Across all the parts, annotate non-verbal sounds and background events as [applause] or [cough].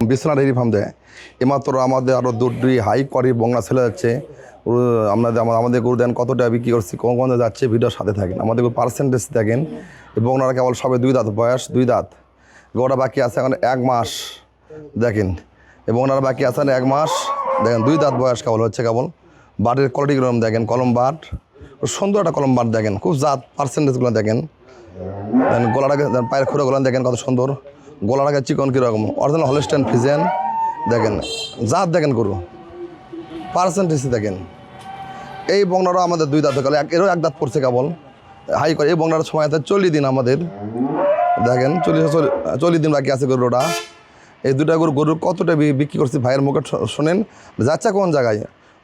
বিছনা dairy farm দেয়। এমাত্র আমাদের আরও দুটি হাই কোয়ালিটি বংলা ছেলে যাচ্ছে। আপনাদের আমাদের গরু দেন কতটা বিক্রি করছি, কোন কোন যাচ্ছে, ভিডিওর সাথে থাকেন। আমাদের পার্সেন্টেজ দেখেন। এবং ওনারা কেবল সবে দুই দাঁত, বয়স দুই দাঁত। গোটা বাকি আছে এখন এক মাস, দেখেন। এবং ওনারা বাকি আছেন এক মাস, দেখেন দুই দাঁত বয়স কেবল হচ্ছে কেবল। বাটের কোয়ালিটিগুলো দেখেন, কলম বাট সুন্দর একটা কলম বাট দেখেন, খুব জাত পার্সেন্টেজগুলো দেখেন। গলাটাকে পায়ের খুঁড়ে গলান দেখেন কত সুন্দর। গলাটাকে চিকন কীরকম? অরিজিনাল হলস্টেন ফিজেন দেখেন জাত দেখেন গরু পার্সেন্টেজ দেখেন। এই বংনারও আমাদের দুই দাঁত কালে এরও এক দাঁত পড়ছে কেবল। হাই করে, এই বংনার সময় আছে চল্লিশ দিন আমাদের। দেখেন, চল্লিশ চল্লিশ দিন বাকি আছে গরুটা। এই দুটা গরু গরু কতটা বিক্রি করছি ভাইয়ের মুখে শোনেন। যাচ্ছে কোন জায়গায়?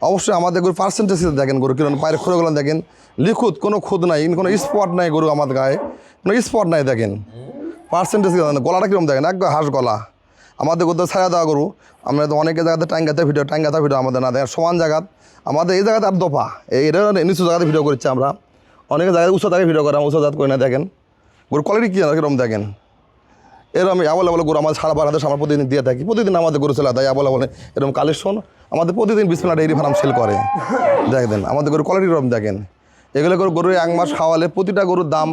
অবশ্যই আমাদের গরু পার্সেন্টেজ দেখেন গরু কীরকম, পায়ের খুঁড়েগুলো দেখেন। লিখুত কোনো খুদ নাই, কোনো স্পট নাই গরু আমাদের গায়ে। কোনো স্পট নাই দেখেন। পার্সেন্টেজ গলাটা কীরকম দেখেন? একদম হাঁস গলা। আমাদের তো ছাড়া দেওয়া গরু, আমরা তো অনেকে জায়গাতে টাঙ্গাতে ভিডিও টাঙ্গাতে ভিডিও আমাদের না দেখেন, সমান জায়গা। আমাদের এই জায়গাতে আর দফা। এই এটা নিচু জায়গাতে ভিডিও করছি আমরা। অনেকে জায়গায় উঁচু জায়গায় ভিডিও করে উঁচু জাত করে না, দেখেন। গরু কোয়ালিটি কী কীরকম দেখেন? এরকম আবল গরু আমাদের সারা বাংলাদেশ আমরা প্রতিদিন দিয়ে থাকি। প্রতিদিন আমাদের গরু ছেলে দেয় আবল এরকম কালেকশন আমাদের প্রতিদিন বিসমিল্লা ডেইরি ফার্ম সেল করে। দেখেন, আমাদের গরু কোয়ালিটি এরকম দেখেন? এগুলো গরু গরু এক মাস খাওয়ালে প্রতিটা গরুর দাম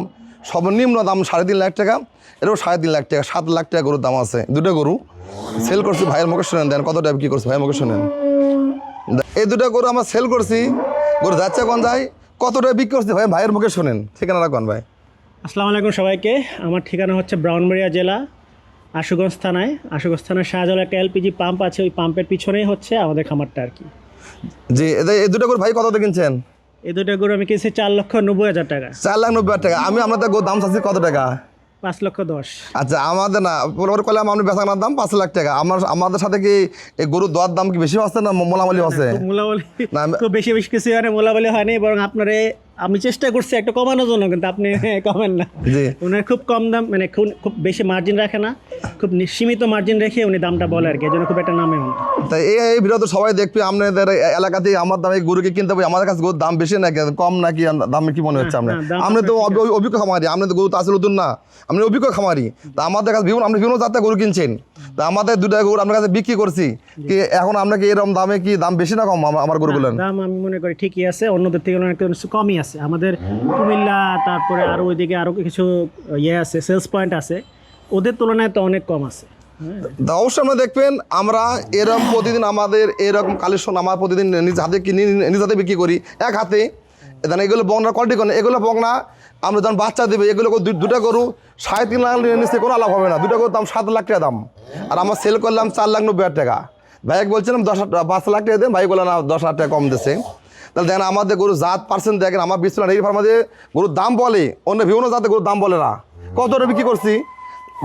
সর্বনিম্ন দাম সাড়ে তিন লাখ টাকা এরকম সাড়ে তিন লাখ টাকা সাত লাখ টাকা গরুর দাম আছে। দুটো গরু সেল করছি ভাইয়ের মুখে শোনেন দেন কত টাকা কি করছি ভাইয়ের মুখে শোনেন। এই দুটো গরু আমরা সেল করছি গরু যাচ্ছে কোন যায় কত টাকা বিক্রি করছি ভাই ভাইয়ের মুখে শোনেন ঠিকানা রাখবেন ভাই? আসসালামু আলাইকুম সবাইকে আমার ঠিকানা হচ্ছে ব্রাউনবাড়িয়া জেলা আশুগঞ্জ থানায় আশুগঞ্জ থানায় শাহজাল একটা এলপিজি পাম্প আছে ওই পাম্পের পিছনেই হচ্ছে আমাদের খামারটা আর কি। জি এই দুটো গরু ভাই কত দিয়ে কিনছেন? এই দুটো গরু আমি কিনছি চার লক্ষ নব্বই হাজার টাকা। চার লাখ নব্বই হাজার টাকা। আমি আপনাদের গরুর দাম চাচ্ছি কত টাকা? পাঁচ লক্ষ দশ। আচ্ছা আমাদের না পরে করলাম আপনি বেচানোর দাম পাঁচ লাখ টাকা। আমার আমাদের সাথে কি এই গরুর দোয়ার দাম কি বেশি আছে না মোলামলি আছে? মোলামলি না, বেশি বেশি কিছু মানে মোলাবলি হয়নি বরং আপনারে আমি চেষ্টা করছি একটা কমানোর জন্য কিন্তু আপনি [laughs] কমেন না। জি। ওনার খুব কম দাম মানে খুব বেশি মার্জিন রাখে না খুব সীমিত মার্জিন রেখে উনি দামটা বলে আর কি জন্য খুব একটা নামে তাই এই ভিডিও সবাই দেখবে আপনাদের এলাকাতে আমার দামে গরুকে কিনতে হবে আমাদের কাছে গরুর দাম বেশি নাকি কম নাকি দামে কি মনে হচ্ছে আপনার? না, আপনি তো অভিজ্ঞ খামারি আপনি তো গরু তো আসলে নতুন না আপনি অভিজ্ঞ খামারি। তা আমাদের কাছে বিভিন্ন আপনি বিভিন্ন জাতের গরু কিনছেন তা আমাদের দুটা গরু আপনার কাছে বিক্রি করছি কি এখন আপনাকে এরকম দামে কি দাম বেশি না কম আমার- গরুগুলো দাম আমি মনে করি ঠিকই আছে অন্যদের থেকে অনেক কমই আছে। আমাদের কুমিল্লা, তারপরে আরও ওইদিকে আরও কিছু ইয়ে আছে সেলস পয়েন্ট আছে। ওদের তুলনায় তো অনেক কম আছে। অবশ্যই আপনারা দেখবেন, আমরা এরকম প্রতিদিন আমাদের এরকম কালেকশন আমার প্রতিদিন নিজ হাতে কিনে, নিজ হাতে বিক্রি করি, এক হাতে। দেন এগুলো বংনা কোয়ালিটি করে এগুলো বংনা আমরা যখন বাচ্চা দেবে, এগুলো দুটা গরু সাড়ে তিন লাখ নিচে কোনো লাভ হবে না। দুটা গরুর দাম সাত লাখ টাকা দাম। আর আমরা সেল করলাম চার লাখ নব্বই হাজার টাকা। ভাইক বলছিলাম দশ হাজার- পাঁচ লাখ টাকা দেন, ভাই বললেন না, দশ হাজার টাকা কম দিচ্ছে তাহলে দেখেন, আমাদের গরু জাত পার্সেন্ট দেখেন, আমার বিশ্বনাথ এই ফার্মাতে গরুর দাম বলে, অন্য বিভিন্ন জাতের গরুর দাম বলে না। কতটা বিক্রি করছি?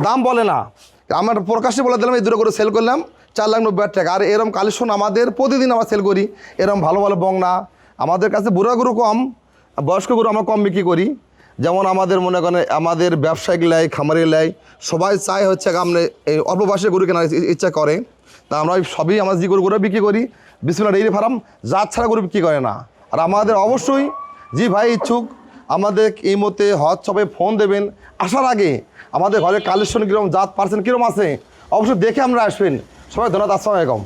দাম বলে না। আমার প্রকাশ্যে বলে দিলাম, এই দুটো করে সেল করলাম, চার লাখ নব্বই টাকা। আর এরম কালেকশন আমাদের প্রতিদিন আমরা সেল করি, এরম ভালো ভালো বংনা। আমাদের কাছে বুড়া গরু কম, বয়স্ক গরু আমরা কম বিক্রি করি। যেমন আমাদের মনে করেন, আমাদের ব্যবসায়িক লাই, খামারি লাই, সবাই চায় হচ্ছে আপনি এই অল্প বয়সে গরু কেনার ইচ্ছা করে। তা আমরা ওই সবই আমরা যে গরু বিক্রি করি। বিসমিল্লা ডেইরি ফার্ম, জাত ছাড়া গরু বিক্রি করে না। আর আমাদের অবশ্যই, জি ভাই ইচ্ছুক, আমাদের এই মতে হোয়াটসঅ্যাপে ফোন দেবেন। আসার আগে আমাদের ঘরে কালেকশন কীরকম, জাত পার্সেন্ট কীরকম আছে, অবশ্যই দেখে আমরা আসবেন। সবাই ধন্যবাদ, আসসালামু আলাইকুম।